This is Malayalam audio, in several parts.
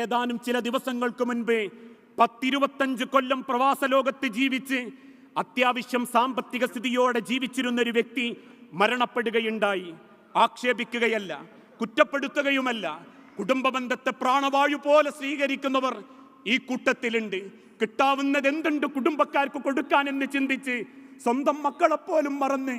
ഏതാനും ചില ദിവസങ്ങൾക്ക് മുൻപ് പത്തിരുപത്തഞ്ച് കൊല്ലം പ്രവാസ ലോകത്ത് ജീവിച്ച് അത്യാവശ്യം സാമ്പത്തിക സ്ഥിതിയോടെ ജീവിച്ചിരുന്ന ഒരു വ്യക്തി മരണപ്പെടുകയുണ്ടായി. ആക്ഷേപിക്കുകയല്ല കുറ്റപ്പെടുത്തുകയുമല്ല. കുടുംബ ബന്ധത്തെ പ്രാണവായു പോലെ സ്വീകരിക്കുന്നവർ ഈ കൂട്ടത്തിലുണ്ട്. കിട്ടാവുന്നത് എന്തുണ്ട് കുടുംബക്കാർക്ക് കൊടുക്കാൻ എന്ന് ചിന്തിച്ച് സ്വന്തം മക്കളെപ്പോലും മറന്ന്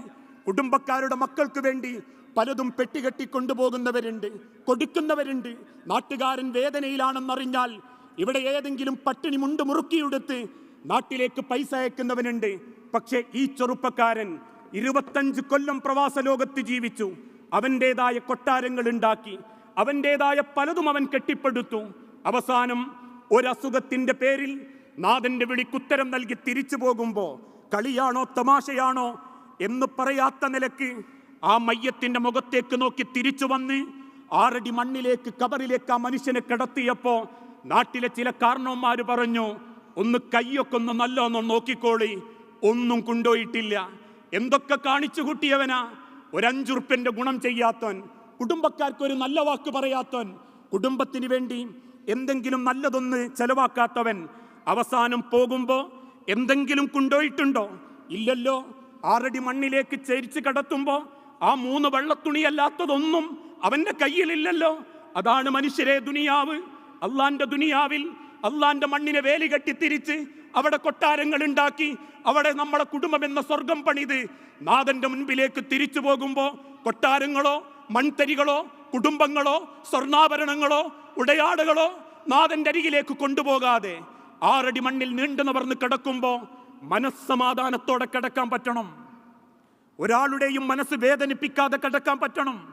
കുടുംബക്കാരുടെ മക്കൾക്ക് വേണ്ടി പലതും പെട്ടികെട്ടി കൊണ്ടുപോകുന്നവരുണ്ട് കൊടുക്കുന്നവരുണ്ട്. നാട്ടുകാരൻ വേദനയിലാണെന്നറിഞ്ഞാൽ ഇവിടെ ഏതെങ്കിലും പട്ടിണി മുണ്ട് മുറുക്കിയെടുത്ത് നാട്ടിലേക്ക് പൈസ അയക്കുന്നവനുണ്ട്. പക്ഷേ ഈ ചെറുപ്പക്കാരൻ ഇരുപത്തഞ്ച് കൊല്ലം പ്രവാസ ലോകത്ത് ജീവിച്ചു. അവന്റെതായ കൊട്ടാരങ്ങൾ ഉണ്ടാക്കി. അവന്റെതായ പലതും അവൻ കെട്ടിപ്പടുത്തു. അവസാനം ഒരസുഖത്തിന്റെ പേരിൽ നാഥന്റെ വിളിക്കുത്തരം നൽകി തിരിച്ചു പോകുമ്പോൾ കളിയാണോ തമാശയാണോ എന്ന് പറയാത്ത നിലയ്ക്ക് ആ മയ്യത്തിന്റെ മുഖത്തേക്ക് നോക്കി തിരിച്ചു വന്ന് ആറടി മണ്ണിലേക്ക് കബറിലേക്ക് ആ മനുഷ്യനെ കിടത്തിയപ്പോൾ നാട്ടിലെ ചില കാരണവന്മാർ പറഞ്ഞു ഒന്ന് കയ്യൊക്കെ ഒന്ന് നല്ലോണം നോക്കിക്കോളി ഒന്നും കൊണ്ടുപോയിട്ടില്ല. എന്തൊക്കെ കാണിച്ചു കൂട്ടിയവനാ? ഒരഞ്ചുറുപ്പ്യന്റെ ഗുണം ചെയ്യാത്തവൻ കുടുംബക്കാർക്ക് ഒരു നല്ല വാക്ക് പറയാത്തവൻ കുടുംബത്തിന് വേണ്ടി എന്തെങ്കിലും നല്ലതൊന്ന് ചെലവാക്കാത്തവൻ അവസാനം പോകുമ്പോൾ എന്തെങ്കിലും കൊണ്ടുപോയിട്ടുണ്ടോ? ഇല്ലല്ലോ. ആറടി മണ്ണിലേക്ക് ചരിച്ച് കടത്തുമ്പോ ആ മൂന്ന് വെള്ളത്തുണിയല്ലാത്തതൊന്നും അവന്റെ കയ്യിലില്ലല്ലോ. അതാണ് മനുഷ്യരെ ദുനിയാവ്. അള്ളാന്റെ ദുനിയാവിൽ അള്ളാന്റെ മണ്ണിനെ വേലി കെട്ടി തിരിച്ച് അവിടെ കൊട്ടാരങ്ങൾ ഉണ്ടാക്കി അവിടെ നമ്മളെ കുടുംബം എന്ന സ്വർഗം പണിത് നാഥന്റെ മുൻപിലേക്ക് തിരിച്ചു പോകുമ്പോൾ കൊട്ടാരങ്ങളോ മൺതരികളോ കുടുംബങ്ങളോ സ്വർണാഭരണങ്ങളോ ഉടയാടുകളോ നാഥന്റെ അരികിലേക്ക് കൊണ്ടുപോകാതെ ആറടി മണ്ണിൽ നീണ്ടു നിവർന്ന് കിടക്കുമ്പോ മനസ്സമാധാനത്തോടെ കിടക്കാൻ പറ്റണം. ഒരാളുടെയും മനസ്സ് വേദനിപ്പിക്കാതെ കിടക്കാൻ പറ്റണം.